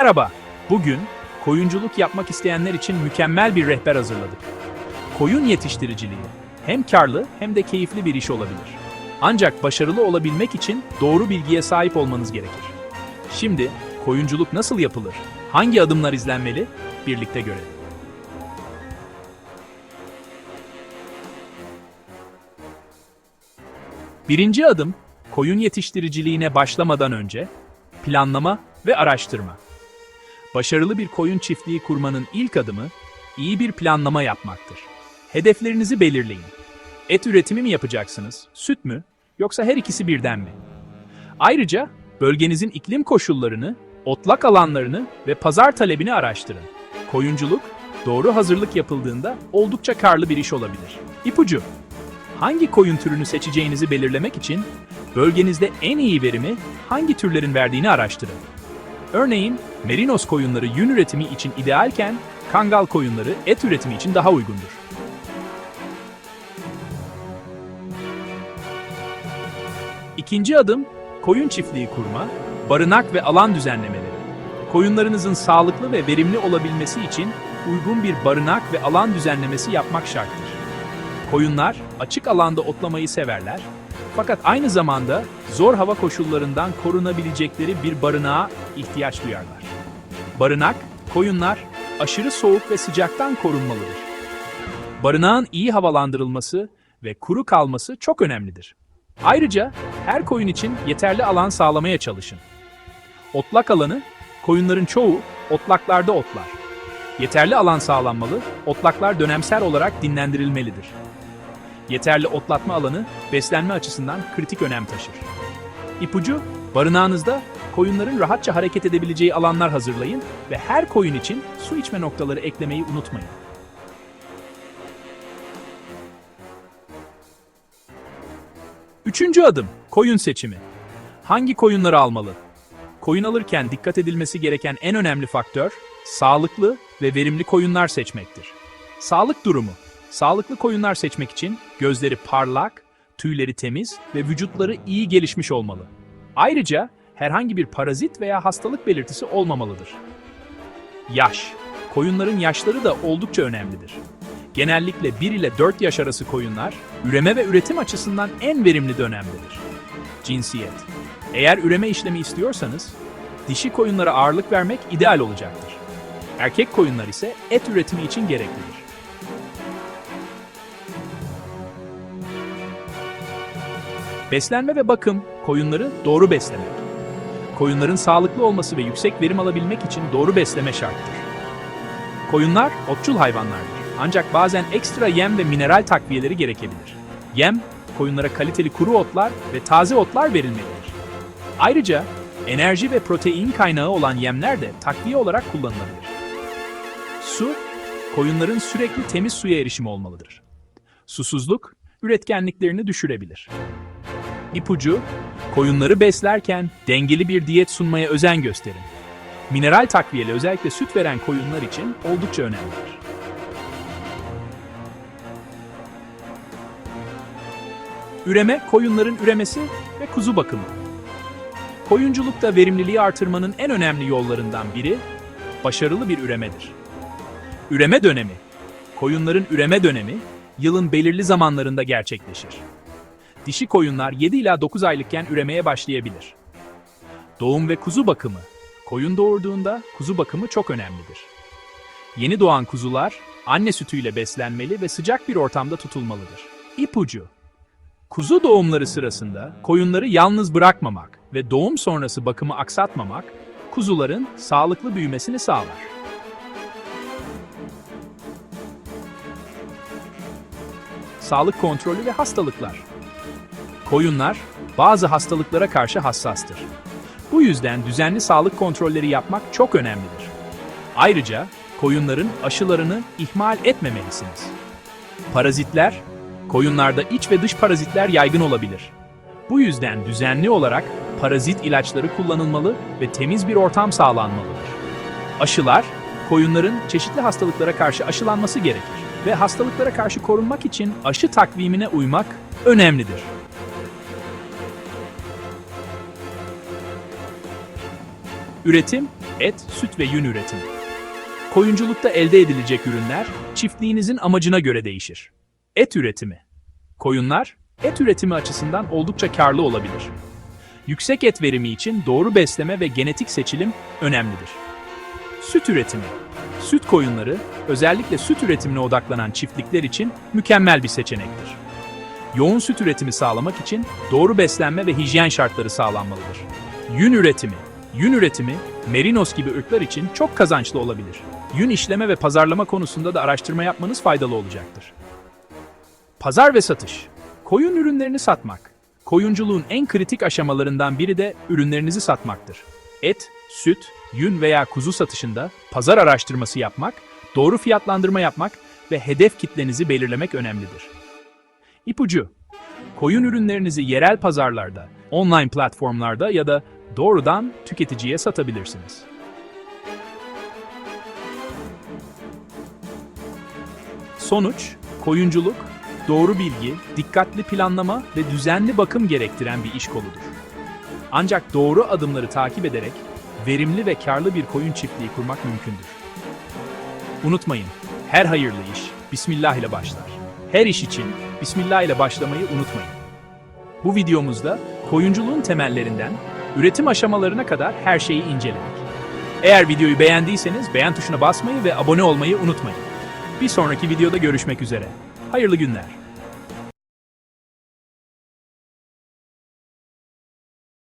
Merhaba. Bugün koyunculuk yapmak isteyenler için mükemmel bir rehber hazırladık. Koyun yetiştiriciliği hem karlı hem de keyifli bir iş olabilir. Ancak başarılı olabilmek için doğru bilgiye sahip olmanız gerekir. Şimdi koyunculuk nasıl yapılır? Hangi adımlar izlenmeli? Birlikte görelim. Birinci adım, koyun yetiştiriciliğine başlamadan önce planlama ve araştırma. Başarılı bir koyun çiftliği kurmanın ilk adımı iyi bir planlama yapmaktır. Hedeflerinizi belirleyin. Et üretimi mi yapacaksınız, süt mü, yoksa her ikisi birden mi? Ayrıca bölgenizin iklim koşullarını, otlak alanlarını ve pazar talebini araştırın. Koyunculuk, doğru hazırlık yapıldığında oldukça karlı bir iş olabilir. İpucu, hangi koyun türünü seçeceğinizi belirlemek için bölgenizde en iyi verimi hangi türlerin verdiğini araştırın. Örneğin merinos koyunları yün üretimi için idealken kangal koyunları et üretimi için daha uygundur. İkinci adım koyun çiftliği kurma, barınak ve alan düzenlemeleri. Koyunlarınızın sağlıklı ve verimli olabilmesi için uygun bir barınak ve alan düzenlemesi yapmak şarttır. Koyunlar açık alanda otlamayı severler fakat aynı zamanda zor hava koşullarından korunabilecekleri bir barınağa ihtiyaç duyarlar. Barınak, koyunlar aşırı soğuk ve sıcaktan korunmalıdır. Barınağın iyi havalandırılması ve kuru kalması çok önemlidir. Ayrıca her koyun için yeterli alan sağlamaya çalışın. Otlak alanı, koyunların çoğu otlaklarda otlar. Yeterli alan sağlanmalı, otlaklar dönemsel olarak dinlendirilmelidir. Yeterli otlatma alanı beslenme açısından kritik önem taşır. İpucu, barınağınızda koyunların rahatça hareket edebileceği alanlar hazırlayın ve her koyun için su içme noktaları eklemeyi unutmayın. Üçüncü adım, koyun seçimi. Hangi koyunları almalı? Koyun alırken dikkat edilmesi gereken en önemli faktör, sağlıklı ve verimli koyunlar seçmektir. Sağlık durumu. Sağlıklı koyunlar seçmek için gözleri parlak, tüyleri temiz ve vücutları iyi gelişmiş olmalı. Ayrıca herhangi bir parazit veya hastalık belirtisi olmamalıdır. Yaş. Koyunların yaşları da oldukça önemlidir. Genellikle 1 ile 4 yaş arası koyunlar, üreme ve üretim açısından en verimli dönemdedir. Cinsiyet. Eğer üreme işlemi istiyorsanız, dişi koyunlara ağırlık vermek ideal olacaktır. Erkek koyunlar ise et üretimi için gereklidir. Beslenme ve bakım, koyunları doğru beslemek. Koyunların sağlıklı olması ve yüksek verim alabilmek için doğru besleme şarttır. Koyunlar otçul hayvanlardır. Ancak bazen ekstra yem ve mineral takviyeleri gerekebilir. Yem, koyunlara kaliteli kuru otlar ve taze otlar verilmelidir. Ayrıca enerji ve protein kaynağı olan yemler de takviye olarak kullanılabilir. Su, koyunların sürekli temiz suya erişimi olmalıdır. Susuzluk, üretkenliklerini düşürebilir. İpucu, koyunları beslerken dengeli bir diyet sunmaya özen gösterin. Mineral takviyeli özellikle süt veren koyunlar için oldukça önemlidir. Üreme, koyunların üremesi ve kuzu bakımı. Koyunculukta verimliliği artırmanın en önemli yollarından biri başarılı bir üremedir. Üreme dönemi. Koyunların üreme dönemi yılın belirli zamanlarında gerçekleşir. Dişi koyunlar 7 ila 9 aylıkken üremeye başlayabilir. Doğum ve kuzu bakımı. Koyun doğurduğunda kuzu bakımı çok önemlidir. Yeni doğan kuzular anne sütüyle beslenmeli ve sıcak bir ortamda tutulmalıdır. İpucu. Kuzu doğumları sırasında koyunları yalnız bırakmamak ve doğum sonrası bakımı aksatmamak kuzuların sağlıklı büyümesini sağlar. Sağlık kontrolü ve hastalıklar. Koyunlar bazı hastalıklara karşı hassastır. Bu yüzden düzenli sağlık kontrolleri yapmak çok önemlidir. Ayrıca koyunların aşılarını ihmal etmemelisiniz. Parazitler, koyunlarda iç ve dış parazitler yaygın olabilir. Bu yüzden düzenli olarak parazit ilaçları kullanılmalı ve temiz bir ortam sağlanmalıdır. Aşılar, koyunların çeşitli hastalıklara karşı aşılanması gerekir ve hastalıklara karşı korunmak için aşı takvimine uymak önemlidir. Üretim Et, süt ve yün üretimi. Koyunculukta elde edilecek ürünler çiftliğinizin amacına göre değişir. Et üretimi. Koyunlar et üretimi açısından oldukça karlı olabilir. Yüksek et verimi için doğru besleme ve genetik seçilim önemlidir. Süt üretimi. Süt koyunları özellikle süt üretimine odaklanan çiftlikler için mükemmel bir seçenektir. Yoğun süt üretimi sağlamak için doğru beslenme ve hijyen şartları sağlanmalıdır. Yün üretimi. Yün üretimi, merinos gibi ırklar için çok kazançlı olabilir. Yün işleme ve pazarlama konusunda da araştırma yapmanız faydalı olacaktır. Pazar ve satış. Koyun ürünlerini satmak. Koyunculuğun en kritik aşamalarından biri de ürünlerinizi satmaktır. Et, süt, yün veya kuzu satışında pazar araştırması yapmak, doğru fiyatlandırma yapmak ve hedef kitlenizi belirlemek önemlidir. İpucu Koyun ürünlerinizi yerel pazarlarda, online platformlarda ya da doğrudan tüketiciye satabilirsiniz. Sonuç, koyunculuk, doğru bilgi, dikkatli planlama ve düzenli bakım gerektiren bir iş koludur. Ancak doğru adımları takip ederek verimli ve karlı bir koyun çiftliği kurmak mümkündür. Unutmayın, her hayırlı iş Bismillah ile başlar. Her iş için Bismillah ile başlamayı unutmayın. Bu videomuzda koyunculuğun temellerinden üretim aşamalarına kadar her şeyi inceledik. Eğer videoyu beğendiyseniz beğen tuşuna basmayı ve abone olmayı unutmayın. Bir sonraki videoda görüşmek üzere. Hayırlı günler.